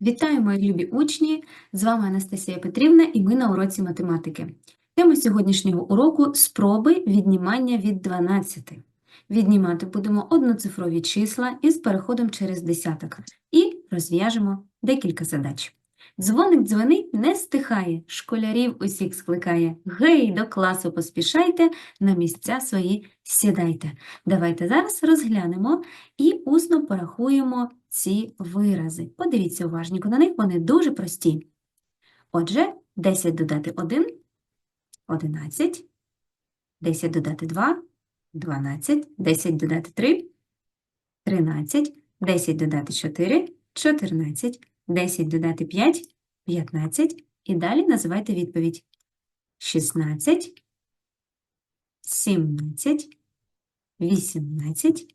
Вітаю, мої любі учні! З вами Анастасія Петрівна і ми на уроці математики. Тема сьогоднішнього уроку – спроби віднімання від 12. Віднімати будемо одноцифрові числа із переходом через десяток і розв'яжемо декілька задач. Дзвоник дзвонить, не стихає, школярів усіх скликає. Гей, до класу поспішайте, на місця свої сідайте. Давайте зараз розглянемо і усно порахуємо ці вирази. Подивіться уважненько на них, вони дуже прості. Отже, 10 додати 1 – 11, 10 додати 2 – 12, 10 додати 3 – 13, 10 додати 4 – 14, 10 додати 5 – 15, і далі називайте відповідь. 16, 17, 18,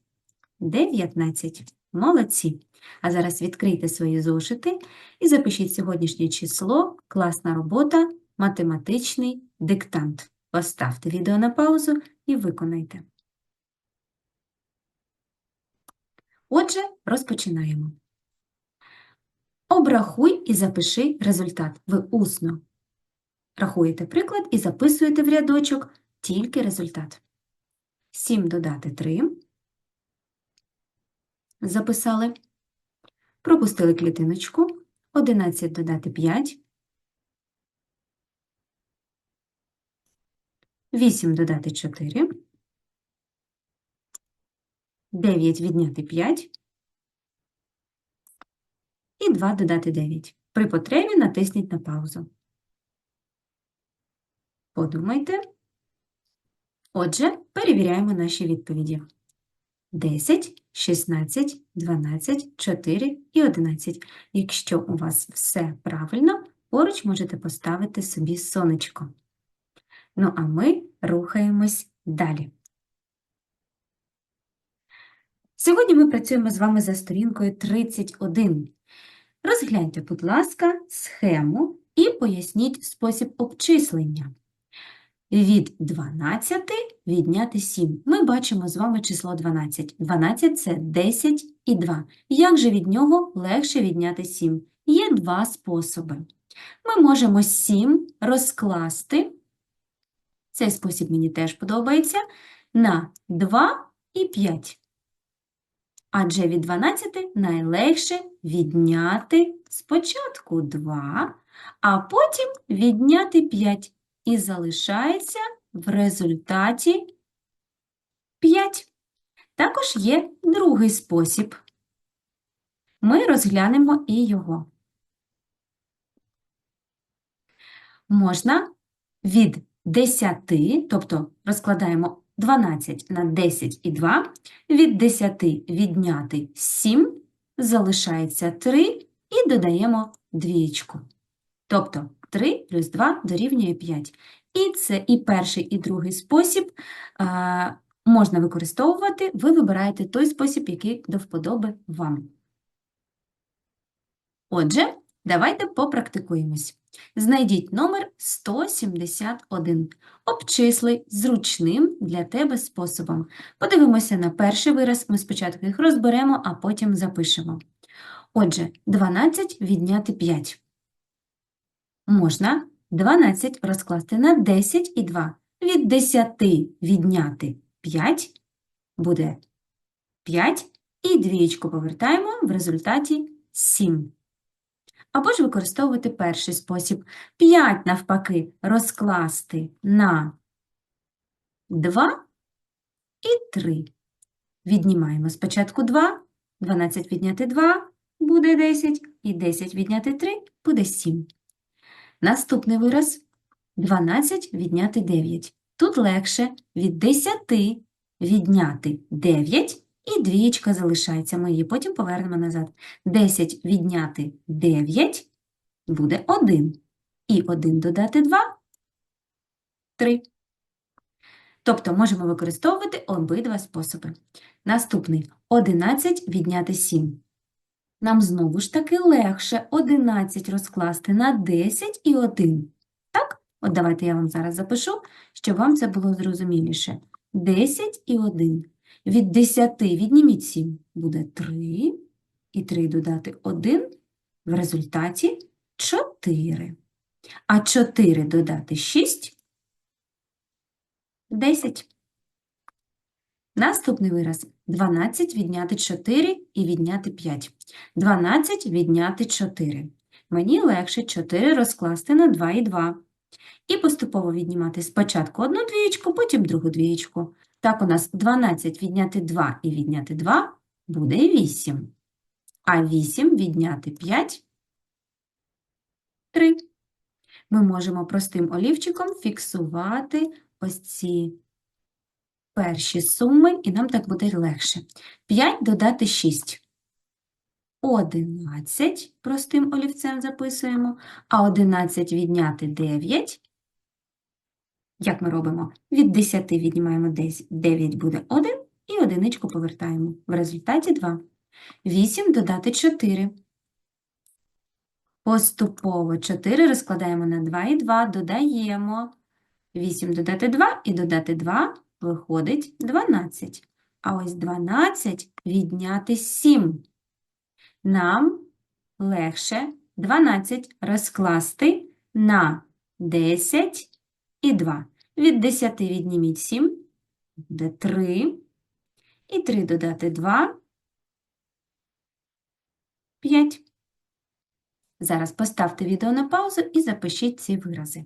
19. Молодці! А зараз відкрийте свої зошити і запишіть сьогоднішнє число, класна робота, математичний диктант. Поставте відео на паузу і виконайте. Отже, розпочинаємо. Обрахуй і запиши результат. Ви усно рахуєте приклад і записуєте в рядочок тільки результат. 7 додати 3. Записали. Пропустили клітиночку. 11 додати 5. 8 додати 4. 9 відняти 5. І 2 додати 9. При потребі натисніть на паузу. Подумайте. Отже, перевіряємо наші відповіді. 10, 16, 12, 4 і 11. Якщо у вас все правильно, поруч можете поставити собі сонечко. Ну, а ми рухаємось далі. Сьогодні ми працюємо з вами за сторінкою 31. Розгляньте, будь ласка, схему і поясніть спосіб обчислення. Від 12 відняти 7. Ми бачимо з вами число 12. 12 – це 10 і 2. Як же від нього легше відняти 7? Є два способи. Ми можемо 7 розкласти, цей спосіб мені теж подобається, на 2 і 5. Адже від 12 найлегше відняти спочатку 2, а потім відняти 5 і залишається в результаті 5. Також є другий спосіб. Ми розглянемо і його. Можна від 10, тобто розкладаємо 12 на 10 і 2, від 10 відняти 7, залишається 3 і додаємо двієчку. Тобто 3 плюс 2 дорівнює 5. І це і перший, і другий спосіб можна використовувати. Ви вибираєте той спосіб, який до вподоби вам. Отже, давайте попрактикуємось. Знайдіть номер 171. Обчисли зручним для тебе способом. Подивимося на перший вираз. Ми спочатку їх розберемо, а потім запишемо. Отже, 12 відняти 5. Можна 12 розкласти на 10 і 2. Від 10 відняти 5 буде 5, і двієчку повертаємо в результаті 7. Або ж використовувати перший спосіб. 5, навпаки, розкласти на 2 і 3. Віднімаємо спочатку 2, 12 відняти 2 буде 10, і 10 відняти 3 буде 7. Наступний вираз 12 відняти 9. Тут легше від 10 відняти 9 і двієчка залишається. Ми її потім повернемо назад. 10 відняти 9 буде 1. І 1 додати 2 – 3. Тобто можемо використовувати обидва способи. Наступний 11 відняти 7. Нам знову ж таки легше 11 розкласти на 10 і 1. Так? От давайте я вам зараз запишу, щоб вам це було зрозуміліше. 10 і 1. Від 10 відніміть 7 буде 3, і 3 додати 1 В результаті 4. А 4 додати 6 – 10. Наступний вираз. 12 відняти 4 і відняти 5. 12 відняти 4. Мені легше 4 розкласти на 2 і 2. І поступово віднімати спочатку одну двієчку, потім другу двієчку. Так у нас 12 відняти 2 і відняти 2 буде 8. А 8 відняти 5 – 3. Ми можемо простим олівчиком фіксувати ось ці перші суми, і нам так буде легше. 5 додати 6. 11 простим олівцем записуємо, а 11 відняти 9. Як ми робимо? Від 10 віднімаємо 10, 9 буде 1 і одиничку повертаємо. В результаті 2. 8 додати 4. Поступово 4 розкладаємо на 2 і 2, додаємо. 8 додати 2 і додати 2 виходить 12. А ось 12 відняти 7. Нам легше 12 розкласти на 10 і 2. Від 10 відніміть 7, буде 3. І 3 додати 2 – 5. Зараз поставте відео на паузу і запишіть ці вирази.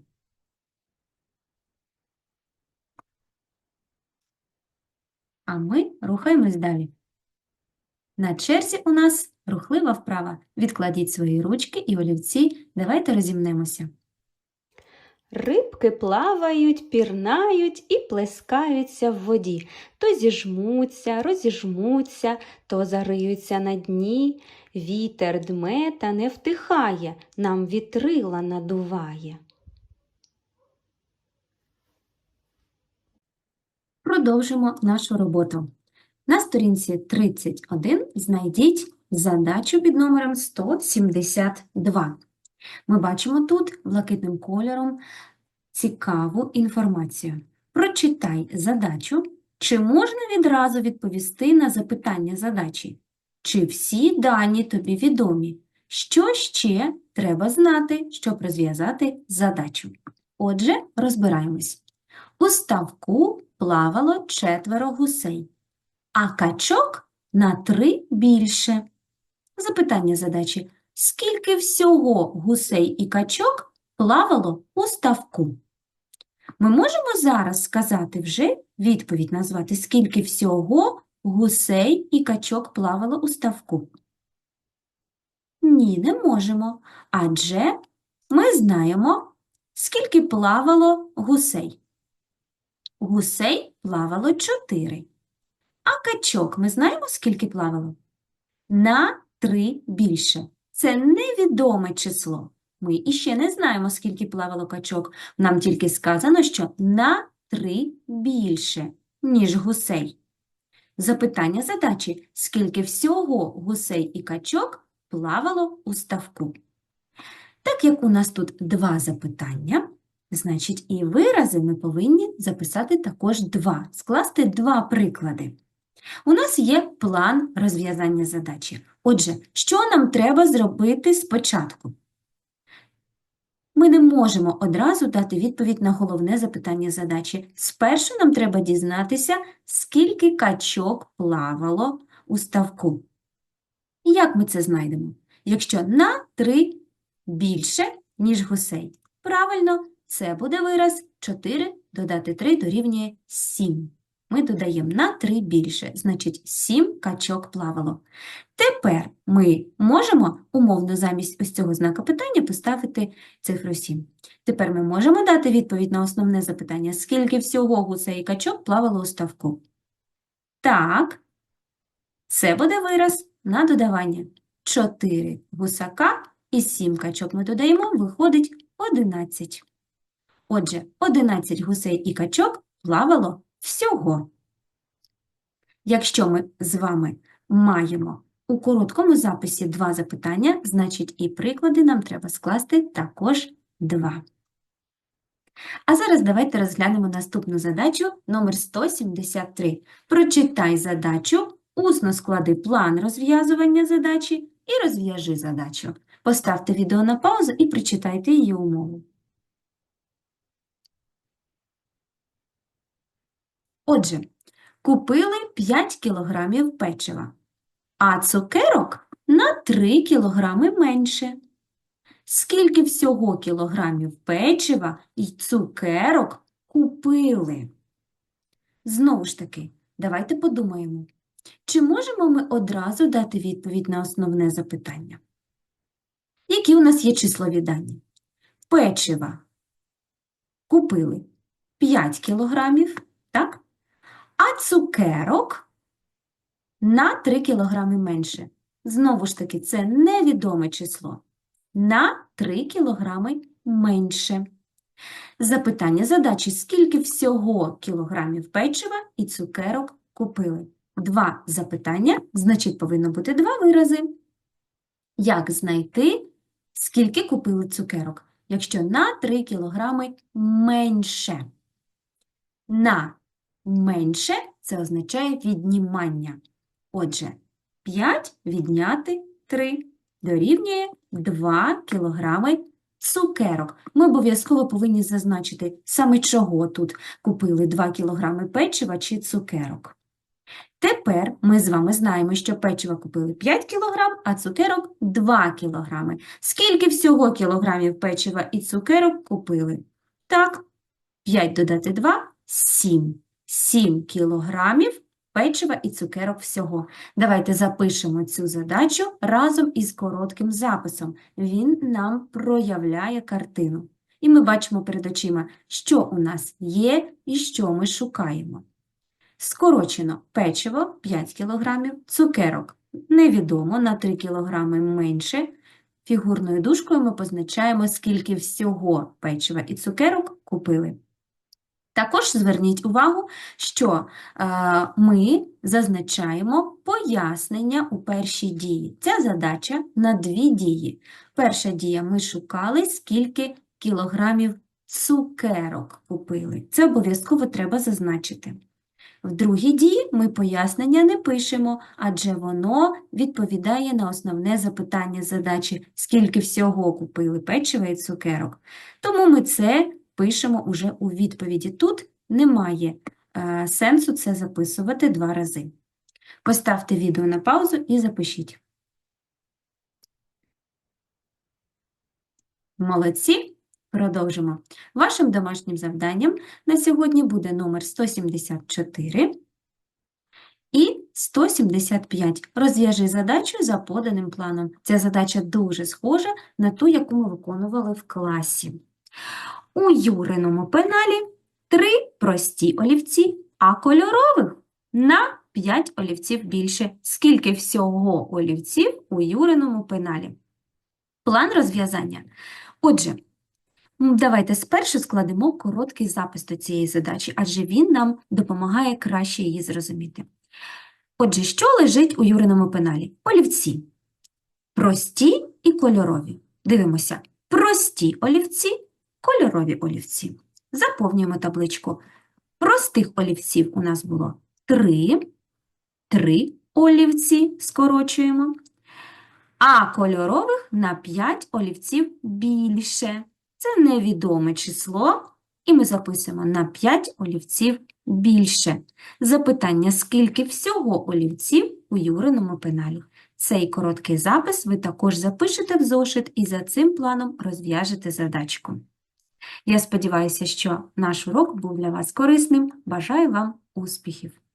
А ми рухаємось далі. На черзі у нас рухлива вправа. Відкладіть свої ручки і олівці. Давайте розімнемося. Рибки плавають, пірнають і плескаються в воді. То зіжмуться, розіжмуться, то зариються на дні. Вітер дме та не втихає, нам вітрила надуває. Продовжимо нашу роботу. На сторінці 31 знайдіть задачу під номером 172. Ми бачимо тут блакитним кольором цікаву інформацію. Прочитай задачу, чи можна відразу відповісти на запитання задачі? Чи всі дані тобі відомі? Що ще треба знати, щоб розв'язати задачу? Отже, розбираємось. У ставку плавало четверо гусей, а качок на три більше. Запитання задачі. Скільки всього гусей і качок плавало у ставку? Ми можемо зараз сказати вже відповідь назвати, скільки всього гусей і качок плавало у ставку? Ні, не можемо, адже ми знаємо, скільки плавало гусей. Гусей плавало чотири. А качок ми знаємо, скільки плавало? На три більше. Це невідоме число. Ми іще не знаємо, скільки плавало качок. Нам тільки сказано, що на три більше, ніж гусей. Запитання задачі, скільки всього гусей і качок плавало у ставку. Так як у нас тут два запитання, значить і вирази ми повинні записати також два, скласти два приклади. У нас є план розв'язання задачі. Отже, що нам треба зробити спочатку? Ми не можемо одразу дати відповідь на головне запитання задачі. Спершу нам треба дізнатися, скільки качок плавало у ставку. Як ми це знайдемо? Якщо на 3 більше, ніж гусей. Правильно, це буде вираз 4 додати 3 дорівнює 7. Ми додаємо на 3 більше, значить 7 качок плавало. Тепер ми можемо умовно замість ось цього знака питання поставити цифру 7. Тепер ми можемо дати відповідь на основне запитання, скільки всього гусей і качок плавало у ставку. Так, це буде вираз на додавання. 4 гусака і 7 качок ми додаємо, виходить 11. Отже, 11 гусей і качок плавало всього. Якщо ми з вами маємо у короткому записі два запитання, значить і приклади нам треба скласти також два. А зараз давайте розглянемо наступну задачу номер 173. Прочитай задачу, усно склади план розв'язування задачі і розв'яжи задачу. Поставте відео на паузу і прочитайте її умову. Отже, купили 5 кілограмів печива, а цукерок на 3 кілограми менше. Скільки всього кілограмів печива і цукерок купили? Знову ж таки, давайте подумаємо, чи можемо ми одразу дати відповідь на основне запитання? Які у нас є числові дані? Печива купили 5 кілограмів? А цукерок на 3 кілограми менше. Знову ж таки, це невідоме число. На 3 кілограми менше. Запитання задачі: скільки всього кілограмів печива і цукерок купили? Два запитання, значить, повинно бути два вирази. Як знайти, скільки купили цукерок, якщо на 3 кілограми менше? На менше це означає віднімання. Отже, 5 відняти 3 дорівнює 2 кілограми цукерок. Ми обов'язково повинні зазначити, саме чого тут купили 2 кілограми печива чи цукерок. Тепер ми з вами знаємо, що печива купили 5 кілограм, а цукерок 2 кілограми. Скільки всього кілограмів печива і цукерок купили? Так, 5 додати 2 – 7. 7 кілограмів печива і цукерок всього. Давайте запишемо цю задачу разом із коротким записом. Він нам проявляє картину. І ми бачимо перед очима, що у нас є і що ми шукаємо. Скорочено печиво 5 кг, цукерок невідомо, на 3 кг менше. Фігурною дужкою ми позначаємо, скільки всього печива і цукерок купили. Також зверніть увагу, що е, ми зазначаємо пояснення у першій дії. Ця задача на дві дії. Перша дія ми шукали, скільки кілограмів цукерок купили. Це обов'язково треба зазначити. В другій дії ми пояснення не пишемо, адже воно відповідає на основне запитання задачі, скільки всього купили печива і цукерок. Тому ми це пишемо уже у відповіді. Тут немає е, сенсу це записувати два рази. Поставте відео на паузу і запишіть. Молодці! Продовжимо. Вашим домашнім завданням на сьогодні буде номер 174 і 175. Розв'яжи задачу за поданим планом. Ця задача дуже схожа на ту, яку ми виконували в класі. У Юриному пеналі три прості олівці, а кольорових на 5 олівців більше. Скільки всього олівців у Юриному пеналі? План розв'язання. Отже, давайте спершу складемо короткий запис до цієї задачі, адже він нам допомагає краще її зрозуміти. Отже, що лежить у Юриному пеналі? Олівці. Прості і кольорові. Дивимося. Прості олівці, кольорові олівці. Заповнюємо табличку. Простих олівців у нас було три. Три олівці скорочуємо. А кольорових на 5 олівців більше. Це невідоме число, і ми записуємо на 5 олівців більше. Запитання, скільки всього олівців у Юриному пеналі? Цей короткий запис ви також запишете в зошит і за цим планом розв'яжете задачку. Я сподіваюся, що наш урок був для вас корисним. Бажаю вам успіхів!